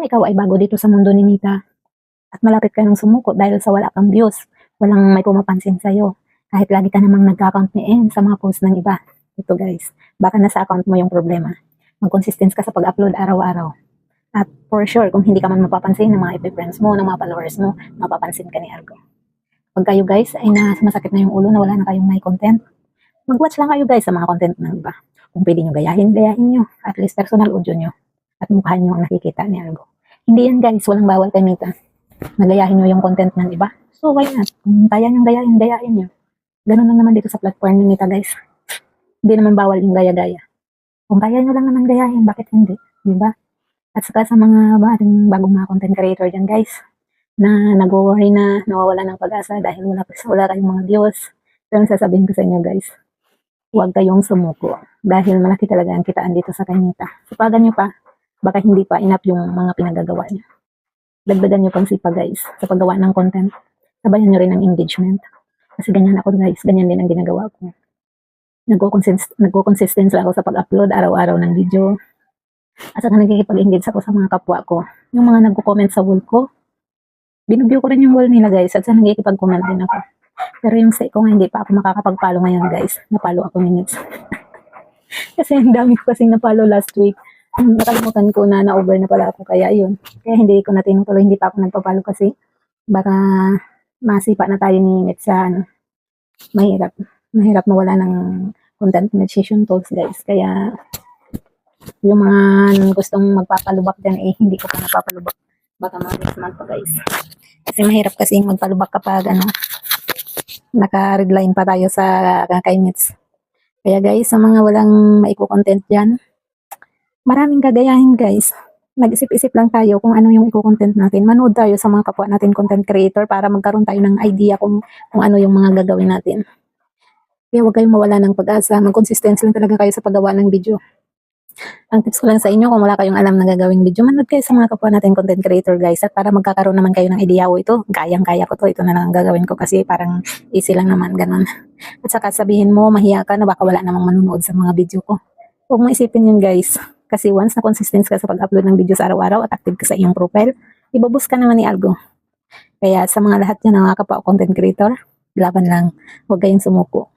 Kung ikaw ay bago dito sa mundo ni Nita at malapit ka ng sumuko dahil sa wala kang views, walang may pumapansin sa'yo. Kahit lagi ka namang nagka-account ni N sa mga post ng iba. Ito guys, baka nasa account mo yung problema. Mag-consistent ka sa pag-upload araw-araw. At for sure, kung hindi ka man mapapansin ng mga FB friends mo, ng mga followers mo, mapapansin ka ni Argo. Pag kayo guys ay na masakit na yung ulo na wala na kayong may content, mag-watch lang kayo guys sa mga content ng iba. Kung pwede nyo gayahin, gayahin nyo. At least personal audio nyo. At mukha nyo ang nakikita ni Argo. Hindi yan guys, walang bawal kay Mita. Nagayahin nyo yung content ng iba. So why not? Kung kaya nyo gayahin, gayahin nyo. Ganun lang naman dito sa platform ni Mita guys. Hindi naman bawal yung gaya-gaya. Kung kaya nyo lang naman gayahin, bakit hindi? Di ba? At saka sa mga bating bagong mga content creator dyan guys, na nag-worry na nawawala ng pag-asa dahil wala, wala kayong mga views. Pero sasabihin ko sa inyo guys, huwag kayong sumuko dahil malaki talaga ang kitaan dito sa kanita. Sipagan nyo pa, baka hindi pa enough yung mga pinagagawa nyo. Dagdagan nyo pang sipa guys sa paggawa ng content. Sabayan nyo rin ang engagement. Kasi ganyan ako guys, ganyan din ang ginagawa ko. Nagko-consist- Nagko-consistent ako sa pag-upload araw-araw ng video. At saka nagkikipag-engage ako sa mga kapwa ko. Yung mga nagko-comment sa wall ko, binubyo ko rin yung wall nila guys at saka nagkikipag-comment din ako. Pero yung sa ko hindi pa ako makakapag-follow ngayon guys. Napalo ako ni Nits. kasi ang dami ko kasing napalo last week. Nakalimutan ko na na-over na pala ako kaya yun. Kaya hindi ko na tinutuloy, hindi pa ako nagpapalo kasi baka masipa na tayo ni Nits sa ano. Mahirap. Mahirap mawala ng content monetization tools guys. Kaya yung mga gustong magpapalubak dyan eh hindi ko pa napapalubak. Baka mga next month pa guys. Kasi mahirap kasi magpalubak kapag ano, naka-red line pa tayo sa kakainits. Kaya guys, sa mga walang maiko-content dyan, maraming gagayahin guys. Nag-isip-isip lang tayo kung ano yung iko-content natin. Manood tayo sa mga kapwa natin content creator para magkaroon tayo ng idea kung, kung ano yung mga gagawin natin. Kaya huwag kayong mawala ng pag-asa. Mag-consistency lang talaga kayo sa paggawa ng video. Ang tips ko lang sa inyo, kung wala kayong alam na gagawing video, manood kayo sa mga kapwa natin content creator guys. At para magkakaroon naman kayo ng idea, o ito, kayang-kaya ko to, ito na lang ang gagawin ko kasi parang easy lang naman, ganun. At saka sabihin mo, mahiya ka na baka wala namang manunood sa mga video ko. Huwag mo isipin yun guys. Kasi once na consistent ka sa pag-upload ng videos araw-araw at active ka sa iyong profile, ibabus ka naman ni Algo. Kaya sa mga lahat ng mga kapwa content creator, laban lang. Huwag kayong sumuko.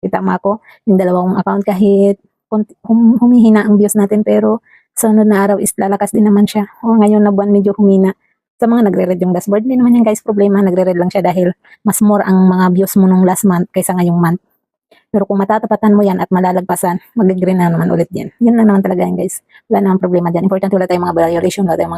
Kita mo ako, yung dalawang account kahit hum- humihina ang views natin pero sa sunod na araw is lalakas din naman siya. O ngayon na buwan medyo humina. Sa mga nagre-read yung dashboard, hindi naman yan guys problema. Nagre-read lang siya dahil mas more ang mga views mo nung last month kaysa ngayong month. Pero kung matatapatan mo yan at malalagpasan, mag-green na naman ulit yan. Yun lang naman talaga yan guys. Wala namang problema dyan. Importante wala tayong mga violation, wala tayong mga